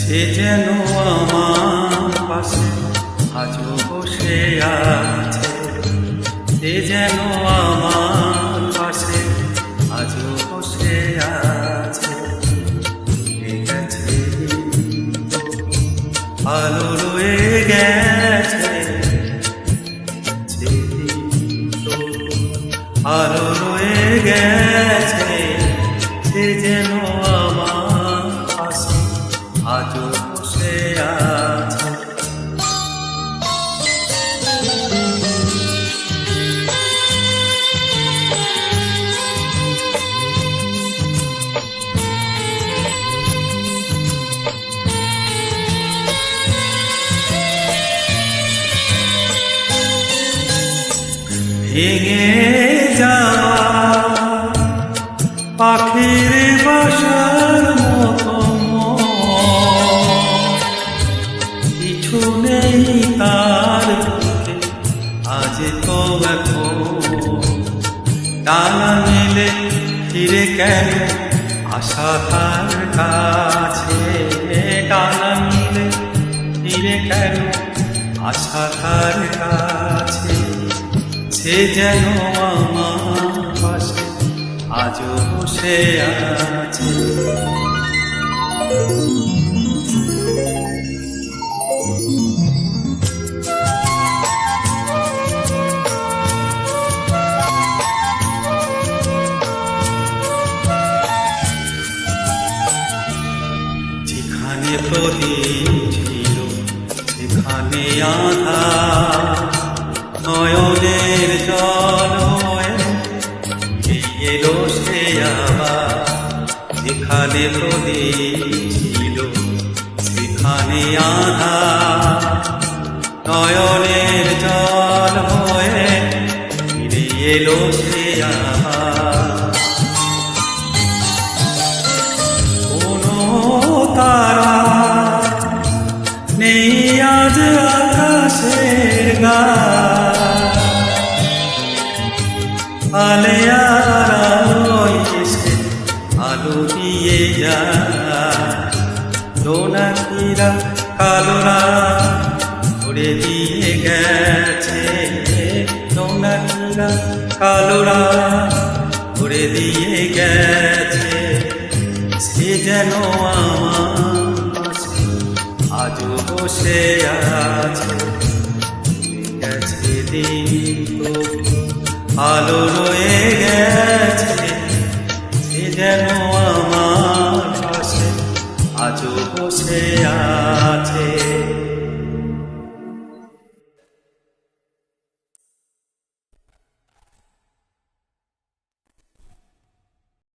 সে যেন আমার পাশে আজও বসে আছে। সে যেন আমার পাশে আজও বসে আছে। আলো রয়ে আলো রয়ে গেছে সে যেন আমার পাশে আজও বসে আছে। ভেঙে আজ তো এখন। টানা মিলে ফিরে কেন? আশা তার কাছে। টানা মিলে ফিরে কেন? আশা তার কাছে। সে যেন আমার পাশে, আজও বসে আছে। যেখানে ছিল, সেখানে আধার, নয়নের জল এলো সে আবার, যেখানে প্রদীপ ছিল, সেখানে আধার, নয়নের জল হয়ে ফিরে এলো সে আবার গা আলেয়ার এসে আলো দিয়ে যায় জোনাকিরা কালোরা করে দিয়ে গেছে জোনাকিরা কালোরা করে দিয়ে গেছে সে যেন আমার আজও বসে আছে আলো রয়ে গেছে সে যেন আমার পাশে আজও বসে আছে।